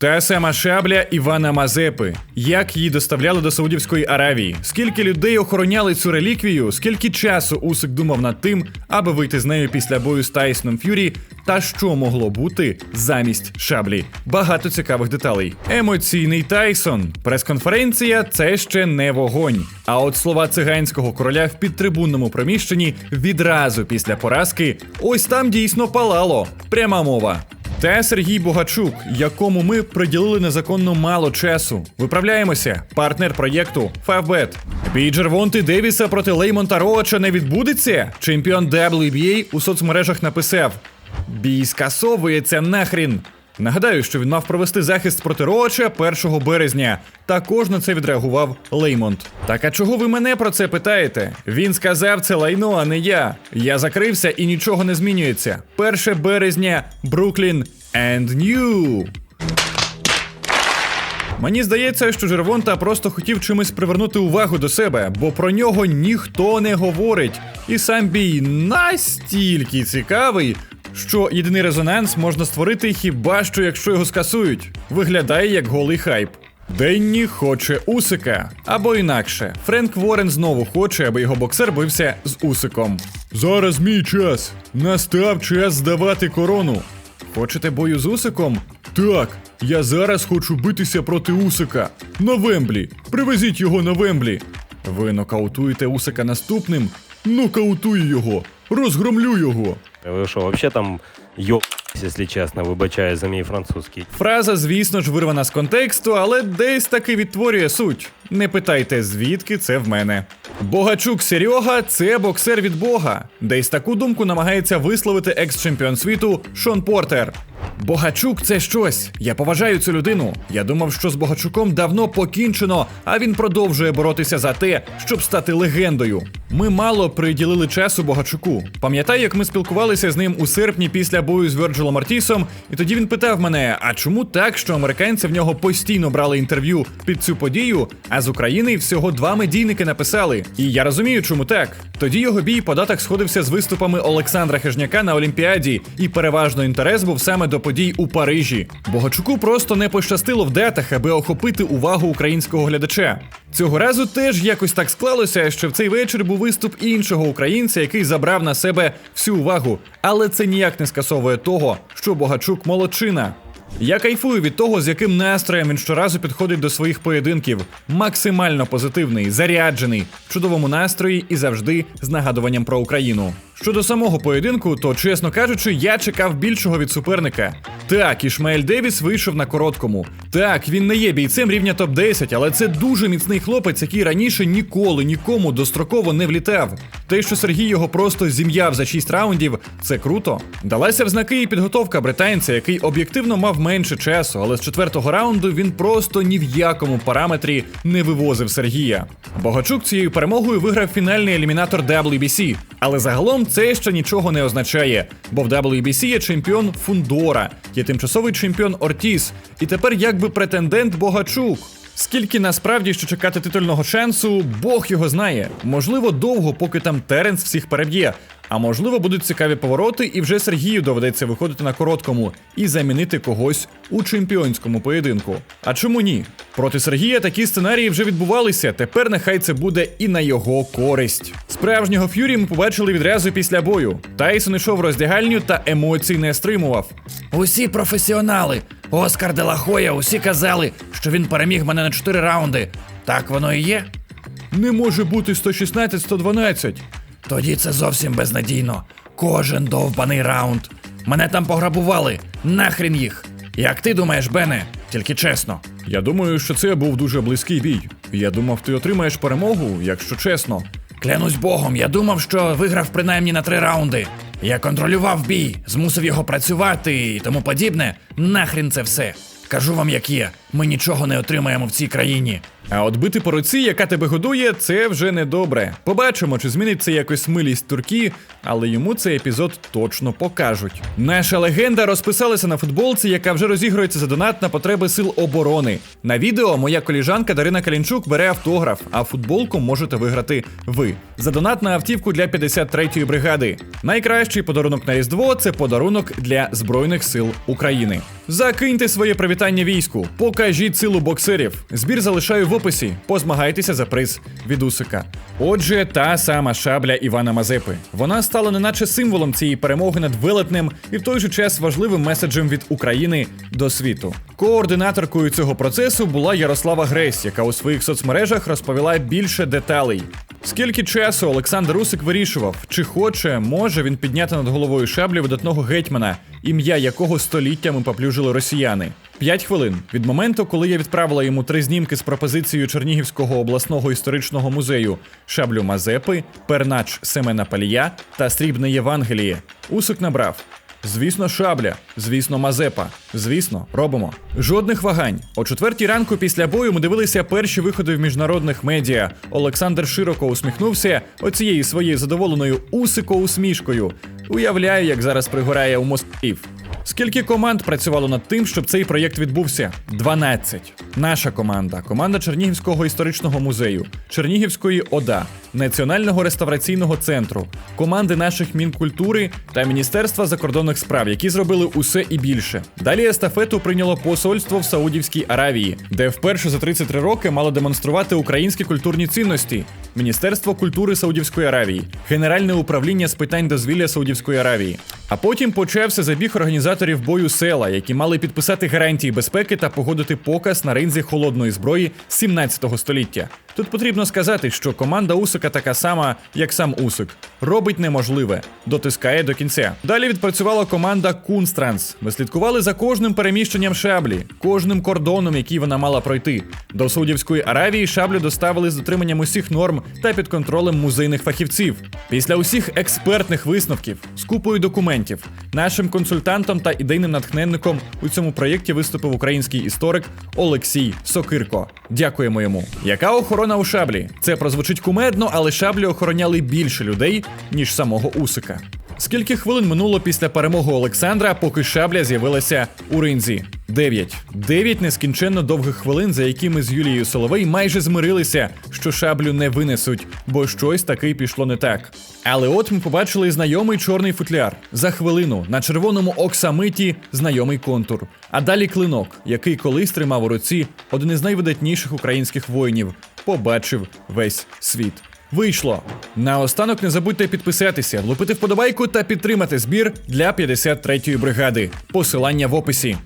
Та сама шабля Івана Мазепи. Як її доставляли до Саудівської Аравії? Скільки людей охороняли цю реліквію? Скільки часу Усик думав над тим, аби вийти з нею після бою з Тайсоном Ф'юрі? Та що могло бути замість шаблі? Багато цікавих деталей. Емоційний Тайсон. Прес-конференція це ще не вогонь. А от слова циганського короля в підтрибунному приміщенні відразу після поразки ось там дійсно палало. Пряма мова. Та Сергій Богачук, якому ми приділили незаконно мало часу. Виправляємося. Партнер проєкту Favbet. Бій Джервонти Девіса проти Леймонта Роача не відбудеться. Чемпіон WBA у соцмережах написав: Бій скасовується нахрін. Нагадаю, що він мав провести захист проти Роача 1 березня. Також на це відреагував Леймонт. Так а чого ви мене про це питаєте? Він сказав це лайно, а не я. Я закрився і нічого не змінюється. 1 березня, Бруклін and New. Мені здається, що Жервонта просто хотів чимось привернути увагу до себе, бо про нього ніхто не говорить. І сам бій настільки цікавий, що єдиний резонанс можна створити хіба що якщо його скасують. Виглядає як голий хайп. Денні хоче Усика. Або інакше, Френк Ворен знову хоче, аби його боксер бився з Усиком. Зараз мій час. Настав час здавати корону. Хочете бою з Усиком? Так, я зараз хочу битися проти Усика. На Вемблі. Привезіть його на Вемблі. Ви нокаутуєте Усика наступним? Нокаутую його. Розгромлю його. Ви що, вообще там йо, якщо чесно, вибачаю за мій французький. Фраза, звісно ж, вирвана з контексту, але десь таки відтворює суть. Не питайте, звідки це в мене. Богачук Серега це боксер від Бога. Десь таку думку намагається висловити екс-чемпіон світу Шон Портер. Богачук це щось. Я поважаю цю людину. Я думав, що з Богачуком давно покінчено, а він продовжує боротися за те, щоб стати легендою. Ми мало приділили часу Богачуку. Пам'ятаю, як ми спілкувалися з ним у серпні після бою з Вірджилом Артісом, і тоді він питав мене: а чому так, що американці в нього постійно брали інтерв'ю під цю подію, а з України всього два медійники написали. І я розумію, чому так. Тоді його бій по датах сходився з виступами Олександра Хижняка на Олімпіаді, і переважно інтерес був саме до подій у Парижі. Богачуку просто не пощастило в датах, аби охопити увагу українського глядача. Цього разу теж якось так склалося, що в цей вечір був виступ іншого українця, який забрав на себе всю увагу. Але це ніяк не скасовує того, що Богачук молодчина. Я кайфую від того, з яким настроєм він щоразу підходить до своїх поєдинків. Максимально позитивний, заряджений, в чудовому настрої і завжди з нагадуванням про Україну. Щодо самого поєдинку, то чесно кажучи, я чекав більшого від суперника. Так, Ішмаель Девіс вийшов на короткому. Так, він не є бійцем рівня топ-10, але це дуже міцний хлопець, який раніше ніколи нікому достроково не влітав. Те, що Сергій його просто зім'яв за 6 раундів, це круто. Далася в знаки і підготовка британця, який об'єктивно мав менше часу, але з четвертого раунду він просто ні в якому параметрі не вивозив Сергія. Богачук цією перемогою виграв фінальний елімінатор WBC. Але загалом це ще нічого не означає, бо в WBC є чемпіон Фундора, є тимчасовий чемпіон Ортіс, і тепер якби претендент Богачук. Скільки насправді ще чекати титульного шансу, Бог його знає. Можливо, довго, поки там Теренс всіх переб'є. А можливо, будуть цікаві повороти, і вже Сергію доведеться виходити на короткому і замінити когось у чемпіонському поєдинку. А чому ні? Проти Сергія такі сценарії вже відбувалися. Тепер нехай це буде і на його користь. Справжнього ф'юрі ми побачили відразу після бою. Тайсон ішов в роздягальню та емоцій не стримував. Усі професіонали. Оскар Делахоя, усі казали, що він переміг мене на 4 раунди. Так воно і є? Не може бути 116-112. Тоді це зовсім безнадійно. Кожен довбаний раунд. Мене там пограбували. Нахрін їх. Як ти думаєш, Бене? Тільки чесно. Я думаю, що це був дуже близький бій. Я думав, ти отримаєш перемогу, якщо чесно. Клянусь Богом, я думав, що виграв принаймні на три раунди. Я контролював бій, змусив його працювати і тому подібне. Нахрін це все. Кажу вам, як є. Ми нічого не отримаємо в цій країні. А от бити по руці, яка тебе годує, це вже не добре. Побачимо, чи зміниться якось милість турки, але йому цей епізод точно покажуть. Наша легенда розписалася на футболці, яка вже розігрується за донат на потреби сил оборони. На відео моя коліжанка Дарина Калінчук бере автограф, а футболку можете виграти ви. За донат на автівку для 53-ї бригади. Найкращий подарунок на Різдво це подарунок для Збройних сил України. Закиньте своє привітання війську, покажіть силу боксерів. Збір залишаю в описі. Позмагайтеся за приз від Усика. Отже, та сама шабля Івана Мазепи. Вона стала неначе символом цієї перемоги над велетнем і в той же час важливим меседжем від України до світу. Координаторкою цього процесу була Ярослава Гресь, яка у своїх соцмережах розповіла більше деталей. Скільки часу Олександр Усик вирішував, чи хоче, може він підняти над головою шаблі видатного гетьмана, ім'я якого століттями поплюжили росіяни. П'ять хвилин від моменту, коли я відправила йому три знімки з пропозицією Чернігівського обласного історичного музею шаблю Мазепи, пернач Семена Палія та срібне Євангеліє. Усик набрав. Звісно, шабля, звісно, Мазепа. Звісно, робимо. Жодних вагань. О четвертій ранку після бою ми дивилися перші виходи в міжнародних медіа. Олександр широко усміхнувся оцією своєю задоволеною усико усмішкою. Уявляю, як зараз пригорає у Москвів. Скільки команд працювало над тим, щоб цей проєкт відбувся? 12. Наша команда, команда Чернігівського історичного музею, Чернігівської ОДА, Національного реставраційного центру, команди наших Мінкультури та Міністерства закордонних справ, які зробили усе і більше. Далі естафету прийняло посольство в Саудівській Аравії, де вперше за 33 роки мало демонструвати українські культурні цінності. Міністерство культури Саудівської Аравії, Генеральне управління з питань дозвілля Саудівської Аравії. А потім почався забіг організаторів бою села, які мали підписати гарантії безпеки та погодити показ на ринзі холодної зброї 17 століття. Тут потрібно сказати, що команда Усика така сама, як сам Усик. Робить неможливе, дотискає до кінця. Далі відпрацювала команда Кунстранс. Ми слідкували за кожним переміщенням шаблі, кожним кордоном, який вона мала пройти. До Саудівської Аравії шаблю доставили з дотриманням усіх норм та під контролем музейних фахівців. Після усіх експертних висновків з купою документів, нашим консультантом та ідейним натхненником у цьому проєкті виступив український історик Олексій Сокирко. Дякуємо йому. Яка охорона у шаблі? Це прозвучить кумедно, але шаблі охороняли більше людей, ніж самого Усика. Скільки хвилин минуло після перемоги Олександра, поки шабля з'явилася у ринзі? Дев'ять. Дев'ять нескінченно довгих хвилин, за які ми з Юлією Соловей майже змирилися, що шаблю не винесуть, бо щось таки пішло не так. Але от ми побачили знайомий чорний футляр. За хвилину на червоному оксамиті знайомий контур. А далі клинок, який колись тримав у руці один із найвидатніших українських воїнів, побачив весь світ. Вийшло. Наостанок не забудьте підписатися, влупити вподобайку та підтримати збір для 53-ї бригади. Посилання в описі.